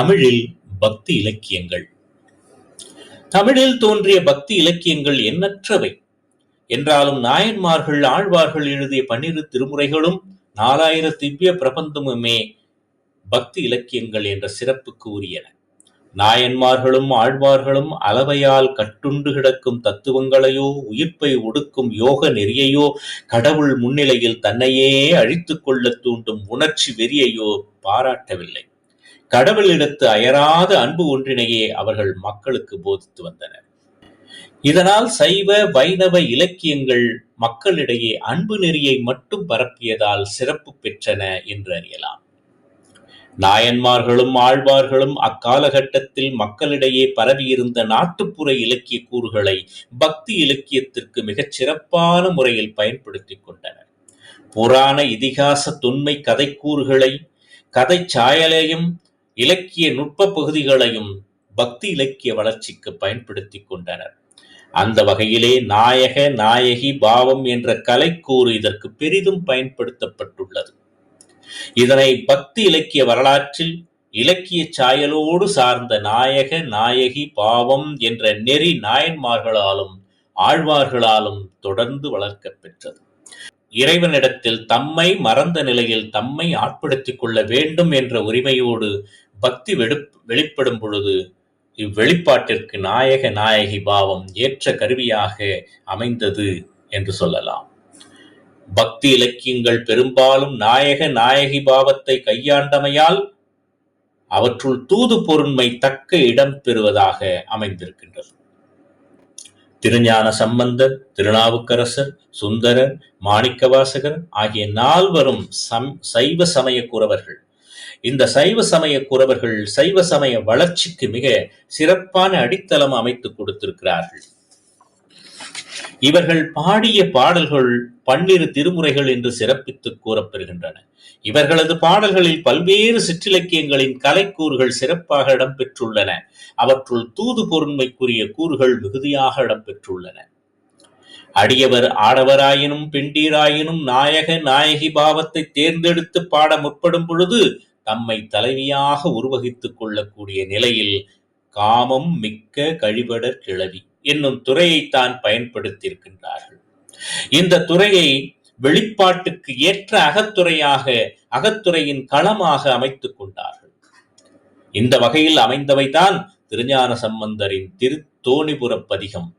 தமிழில் பக்தி இலக்கியங்கள். தமிழில் தோன்றிய பக்தி இலக்கியங்கள் எண்ணற்றவை. என்றாலும் நாயன்மார்கள் ஆழ்வார்கள் எழுதிய பன்னிரு திருமுறைகளும் நாலாயிர திவ்ய பிரபந்தமுமே பக்தி இலக்கியங்கள் என்ற சிறப்புக்கு உரியன. நாயன்மார்களும் ஆழ்வார்களும் அளவையால் கட்டுண்டு கிடக்கும் தத்துவங்களையோ உயிர்ப்பை ஒடுக்கும் யோக நெறியையோ கடவுள் முன்னிலையில் தன்னையே அழித்துக் கொள்ள தூண்டும் உணர்ச்சி வெறியையோ பாராட்டவில்லை. கடவுளிடத்து அயராத அன்பு ஒன்றினையே அவர்கள் மக்களுக்கு போதித்து வந்தனர். இதனால் சைவ வைணவ இலக்கியங்கள் மக்களிடையே அன்பு நெறியை மட்டும் பரப்பியதால் சிறப்பு பெற்றன என்று அறியலாம். நாயன்மார்களும் ஆழ்வார்களும் அக்காலகட்டத்தில் மக்களிடையே பரவியிருந்த நாட்டுப்புற இலக்கிய கூறுகளை பக்தி இலக்கியத்திற்கு மிகச் சிறப்பான முறையில் பயன்படுத்திக் கொண்டனர். புராண இதிகாச தொன்மை கதைக்கூறுகளை கதை சாயலையும் இலக்கிய நுட்ப பகுதிகளையும் பக்தி இலக்கிய வளர்ச்சிக்கு பயன்படுத்திக் கொண்டனர். அந்த வகையிலே நாயக நாயகி பாவம் என்ற கலைக்கூறு இதற்கு பெரிதும் பயன்படுத்தப்பட்டுள்ளது. இதனை பக்தி இலக்கிய வரலாற்றில் இலக்கிய சாயலோடு சார்ந்த நாயக நாயகி பாவம் என்ற நெறி நாயன்மார்களாலும் ஆழ்வார்களாலும் தொடர்ந்து வளர்க்க பெற்றது. இறைவனிடத்தில் தம்மை மறந்த நிலையில் தம்மை ஆட்படுத்திக் கொள்ள வேண்டும் என்ற உரிமையோடு பக்தி வெளிப்படும் பொழுது இவ்வெளிப்பாட்டிற்கு நாயக நாயகி பாவம் ஏற்ற கருவியாக அமைந்தது என்று சொல்லலாம். பக்தி இலக்கியங்கள் பெரும்பாலும் நாயக நாயகி பாவத்தை கையாண்டமையால் அவற்றுள் தூது பொருண்மை தக்க இடம் பெறுவதாக அமைந்திருக்கின்றது. திருஞான சம்பந்தர் திருநாவுக்கரசர் சுந்தரர் மாணிக்கவாசகர் ஆகிய நால்வரும் சம் சைவ சமய குறவர்கள் இந்த சைவ சமய குறவர்கள் சைவ சமய வளர்ச்சிக்கு மிக சிறப்பான அடித்தளம் அமைத்துக் கொடுத்திருக்கிறார்கள். இவர்கள் பாடிய பாடல்கள் பன்னிரு திருமுறைகள் என்று சிறப்பித்து கூறப்பெறுகின்றன. இவர்களது பாடல்களில் பல்வேறு சிற்றிலக்கியங்களின் கலைக்கூறுகள் சிறப்பாக இடம்பெற்றுள்ளன. அவற்றுள் தூது பொருண்மைக்குரிய கூறுகள் மிகுதியாக இடம்பெற்றுள்ளன. அடியவர் ஆடவராயினும் பெண்டீராயினும் நாயக நாயகி பாவத்தை தேர்ந்தெடுத்து பாட முற்படும் பொழுது தம்மை தலைவியாக உருவகித்துக் கொள்ளக்கூடிய நிலையில் காமம் மிக்க கழிபடர் கிளவி என்னும் துறையைத்தான் பயன்படுத்தியிருக்கின்றார்கள். இந்த துறையை வெளிப்பாட்டுக்கு ஏற்ற அகத்துறையாக அகத்துறையின் களமாக அமைத்துக் கொண்டார்கள். இந்த வகையில் அமைந்தவைதான் திருஞான சம்பந்தரின் திருத்தோணிபுர பதிகம்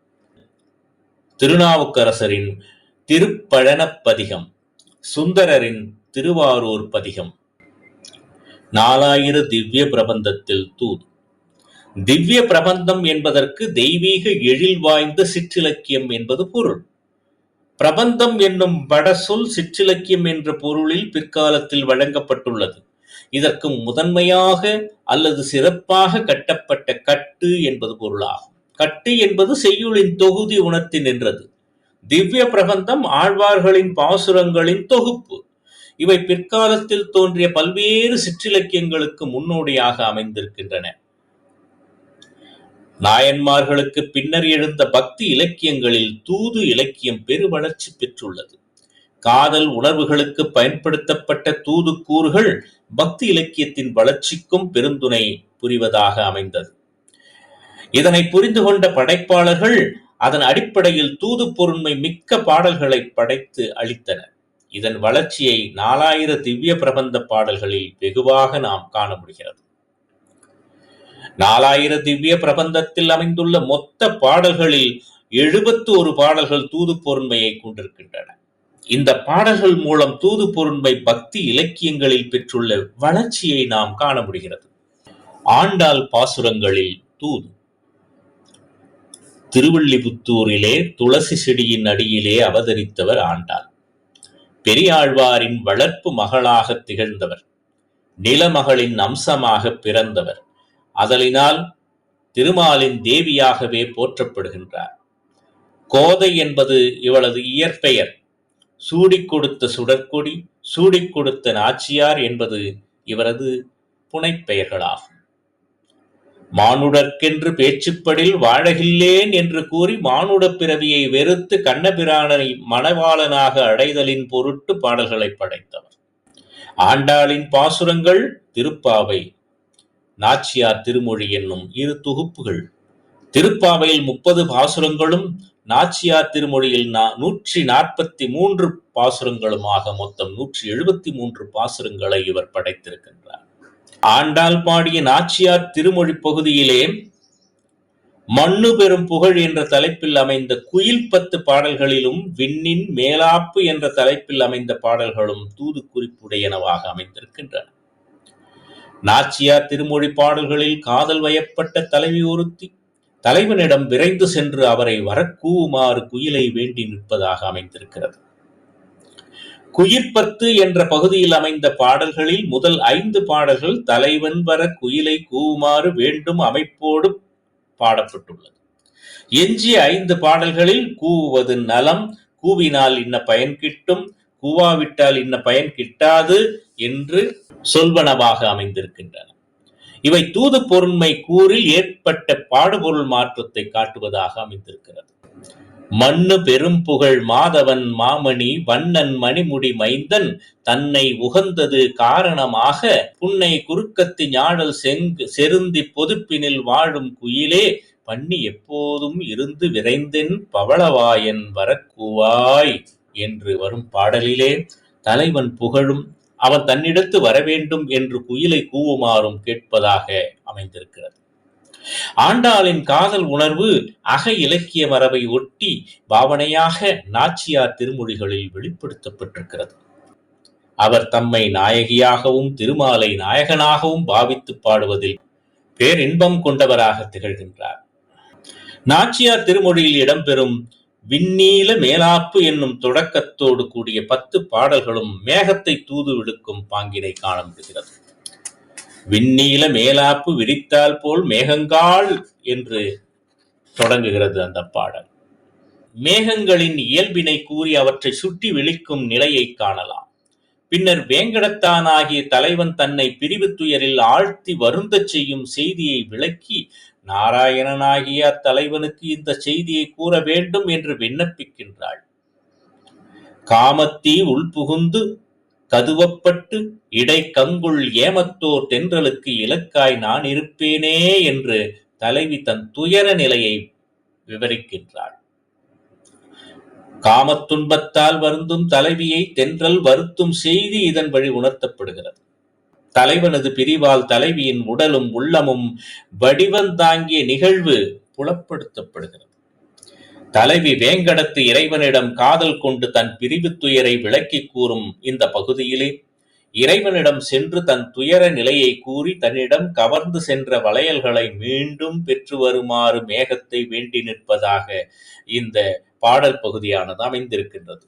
திருநாவுக்கரசரின் திருப்பழனப் பதிகம் சுந்தரரின் திருவாரூர் பதிகம் நாலாயிர திவ்ய பிரபந்தத்தில் தூது. திவ்ய பிரபந்தம் என்பதற்கு தெய்வீக எழில் வாய்ந்த சிற்றிலக்கியம் என்பது பொருள். பிரபந்தம் என்னும் வடசொல் சிற்றிலக்கியம் என்ற பொருளில் பிற்காலத்தில் வழங்கப்பட்டுள்ளது. இதற்கு முதன்மையாக அல்லது சிறப்பாக கட்டப்பட்ட கட்டு என்பது பொருளாகும். கட்டு என்பது செய்யுளின் தொகுதி உணர்த்தி நின்றது. திவ்ய பிரபந்தம் ஆழ்வார்களின் பாசுரங்களின் தொகுப்பு. இவை பிற்காலத்தில் தோன்றிய பல்வேறு சிற்றிலக்கியங்களுக்கு முன்னோடியாக அமைந்திருக்கின்றன. நாயன்மார்களுக்கு பின்னர் எழுந்த பக்தி இலக்கியங்களில் தூது இலக்கியம் பெருவளர்ச்சி பெற்றுள்ளது. காதல் உணர்வுகளுக்கு பயன்படுத்தப்பட்ட தூது கூறுகள் பக்தி இலக்கியத்தின் வளர்ச்சிக்கும் பெருந்துணை புரிவதாக அமைந்தது. இதனை புரிந்து கொண்ட படைப்பாளர்கள் அதன் அடிப்படையில் தூது பொருண்மை மிக்க பாடல்களை படைத்து அளித்தனர். இதன் வளர்ச்சியை நாலாயிர திவ்ய பிரபந்த பாடல்களில் வெகுவாக நாம் காண முடிகிறது நாலாயிர திவ்ய பிரபந்தத்தில் அமைந்துள்ள மொத்த பாடல்களில் எழுபத்து ஒரு பாடல்கள் தூது பொருண்மையை கொண்டிருக்கின்றன. இந்த பாடல்கள் மூலம் தூது பொருண்மை பக்தி இலக்கியங்களில் பெற்றுள்ள வளர்ச்சியை நாம் காண முடிகிறது ஆண்டாள் பாசுரங்களில் தூது. திருவள்ளிபுத்தூரிலே துளசி செடியின் அடியிலே அவதரித்தவர் ஆண்டாள். பெரியாழ்வாரின் வளர்ப்பு மகளாக திகழ்ந்தவர். நிலமகளின் அம்சமாக பிறந்தவர். அதலினால் திருமாலின் தேவியாகவே போற்றப்படுகின்றார். கோதை என்பது இவளது இயற்பெயர். சூடிக் கொடுத்த சுடற்கொடி சூடிக் கொடுத்த நாச்சியார் என்பது இவரது புனைப்பெயர்களாகும். மானுடற்கென்று பேச்சுப்படில் வாழகில்லேன் என்று கூறி மானுட பிறவியை வெறுத்து கண்ணபிரானை மணவாளனாக அடைதலின் பொருட்டு பாடல்களை படைத்தவர். ஆண்டாளின் பாசுரங்கள் திருப்பாவை நாச்சியார் திருமொழி என்னும் இரு தொகுப்புகள். திருப்பாவையில் முப்பது பாசுரங்களும் நாச்சியார் திருமொழியில் நூற்றி நாற்பத்தி மூன்று பாசுரங்களுமாக மொத்தம் நூற்றி எழுபத்தி மூன்று பாசுரங்களை இவர் படைத்திருக்கின்றார். ஆண்டாள் பாடிய நாச்சியார் திருமொழி பகுதியிலே மண்ணு பெரும் புகழ் என்ற தலைப்பில் அமைந்த குயில் பத்து பாடல்களிலும் விண்ணின் மேலாப்பு என்ற தலைப்பில் அமைந்த பாடல்களும் தூது குறிப்புடையனவாக அமைந்திருக்கின்றன. நாச்சியார் திருமொழி பாடல்களில் காதல் வயப்பட்ட தலைவி ஒருத்தி தலைவனிடம் விரைந்து சென்று அவரை வரக்கூவுமாறு குயிலை வேண்டி நிற்பதாக அமைந்திருக்கிறது. குயிர்பத்து என்ற பகுதியில் அமைந்த பாடல்களில் முதல் ஐந்து பாடல்கள் தலைவன் வர குயிலை கூவுமாறு வேண்டும் அமைப்போடு பாடப்பட்டுள்ளது. எஞ்சிய ஐந்து பாடல்களில் கூவுவது நலம் கூவினால் இன்ன பயன் கிட்டும் கூவாவிட்டால் இன்ன பயன் கிட்டாது என்று சொல்வனவாக அமைந்திருக்கின்றன. இவை தூது பொருண்மை கூறில் ஏற்பட்ட பாடுபொருள் மாற்றத்தை காட்டுவதாக அமைந்திருக்கிறது. மண்ணு பெரும் புகழ் மாதவன் மாமணி வண்ணன் மணிமுடி மைந்தன் தன்னை உகந்தது காரணமாக புன்னை குறுக்கத்து ஞாழல் செங்கு செருந்தி பொதுப்பினில் வாழும் குயிலே பண்ணி எப்போதும் இருந்து விரைந்தென் பவளவாயன் வரக்கூவாய் என்று வரும் பாடலிலே தலைவன் புகழும் அவன் தன்னிடத்து வரவேண்டும் என்று குயிலை கூவுமாறும் கேட்பதாக அமைந்திருக்கிறது. ஆண்டாளின் காதல் உணர்வு அக இலக்கிய மரபை ஒட்டி பாவனையாக நாச்சியார் திருமொழிகளில் வெளிப்படுத்தப்பட்டிருக்கிறது. அவர் தம்மை நாயகியாகவும் திருமாலை நாயகனாகவும் பாவித்து பாடுவதில் பேரின்பம் கொண்டவராக திகழ்கின்றார். நாச்சியார் திருமொழியில் இடம்பெறும் விண்ணீல மேலாப்பு என்னும் தொடக்கத்தோடு கூடிய பத்து பாடல்களும் மேகத்தை தூது விடுக்கும் பாங்கினை காண முடிகிறது. விண்ணீல மேலாப்பு விரித்தால் போல் மேகங்கால் என்று தொடங்குகிறது அந்த பாடல். மேகங்களின் இயல்பினை கூறி அவற்றை சுட்டி விழிக்கும் நிலையை காணலாம். பின்னர் வேங்கடத்தானாகிய தலைவன் தன்னை பிரிவு துயரில் ஆழ்த்தி வருந்தச் செய்யும் செய்தியை விளக்கி நாராயணனாகிய அத்தலைவனுக்கு இந்த செய்தியை கூற வேண்டும் என்று விண்ணப்பிக்கின்றாள். காமத்தீ உள்புகுந்து கதுவப்பட்டு இடை கங்குள் ஏமத்தோர் தென்றலுக்கு இலக்காய் நான் இருப்பேனே என்று தலைவி தன் துயர நிலையை விவரிக்கின்றாள். காமத்துன்பத்தால் வருந்தும் தலைவியை தென்றல் வருத்தும் செய்தி இதன் வழி உணர்த்தப்படுகிறது. தலைவனது பிரிவால் தலைவியின் உடலும் உள்ளமும் வடிவந்தாங்கிய நிகழ்வு புலப்படுத்தப்படுகிறது. தலைவி வேங்கடத்து இறைவனிடம் காதல் கொண்டு தன் பிரிவு துயரை விளக்கி கூறும் இந்த பகுதியிலே இறைவனிடம் சென்று தன் துயர நிலையை கூறி தன்னிடம் கவர்ந்து சென்ற வளையல்களை மீண்டும் பெற்று வருமாறு மேகத்தை வேண்டி நிற்பதாக இந்த பாடல் பகுதியானது அமைந்திருக்கின்றது.